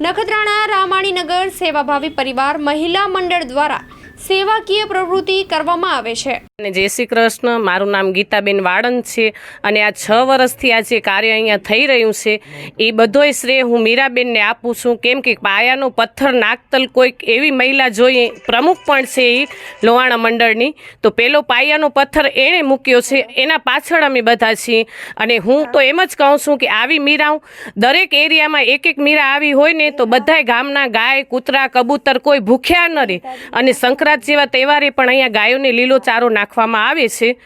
નખત્રાણા રામાણીનગર સેવાભાવી પરિવાર મહિલા મંડળ દ્વારા સેવાકીય પ્રવૃત્તિ કરવામાં આવે છે. અને જય શ્રી કૃષ્ણ, મારું નામ ગીતાબેન વાળંદ છે અને આ છ વર્ષથી આ જે કાર્ય અહીંયા થઈ રહ્યું છે, એ બધોય શ્રેય હું મીરાબેનને આપું છું. કેમ કે પાયાનો પથ્થર, નાગતલ કોઈક એવી મહિલા જોઈએ પ્રમુખ પણ છે એ લોહાણા મંડળની. તો પેલો પાયાનો પથ્થર એણે મૂક્યો છે. એના પાછળ અમે બધા છીએ. અને હું તો એમ જ કહું છું કે આવી મીરાઓ, દરેક એરિયામાં એક એક મીરા આવી હોય ને તો બધાય ગામના ગાય, કૂતરા, કબૂતર કોઈ ભૂખ્યા ન રહે. અને સંક્રાંત જેવા તહેવારે પણ અહીંયા ગાયોને લીલો ચારો નાખવામાં આવે છે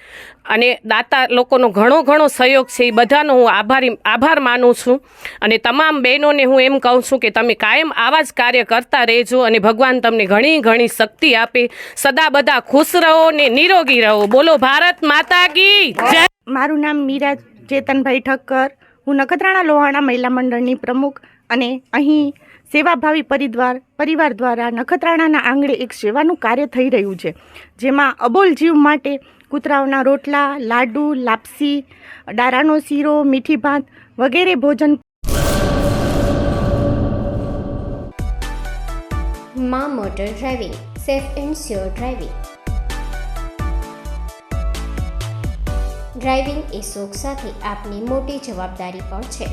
અને દાતા લોકોનો ઘણો ઘણો સહયોગ છે. એ બધાનો હું આભારી, આભાર માનું છું. અને તમામ બહેનોને હું એમ કહું છું કે તમે કાયમ આવા જ કાર્ય કરતા રહેજો અને ભગવાન તમને ઘણી ઘણી શક્તિ આપે. સદા બધા ખુશ રહો ને નિરોગી રહો. બોલો ભારત માતા કી મારું નામ મીરા ચેતનભાઈ ઠક્કર. હું નખત્રાણા લોહાણા મહિલા મંડળની પ્રમુખ અને અહીં સેવાભાવી પરિવાર પરિવાર દ્વારા નખત્રાણાના આંગણે એક સેવાનું કાર્ય થઈ રહ્યું છે, જેમાં અબોલ જીવ માટે કૂતરાઓના રોટલા, લાડુ, લાપસી, ડારાનો શીરો, મીઠી ભાત વગેરે ભોજનમાં motor driving, safe and sure driving. Driving એ શોખ સાથે આપની મોટી જવાબદારી પણ છે.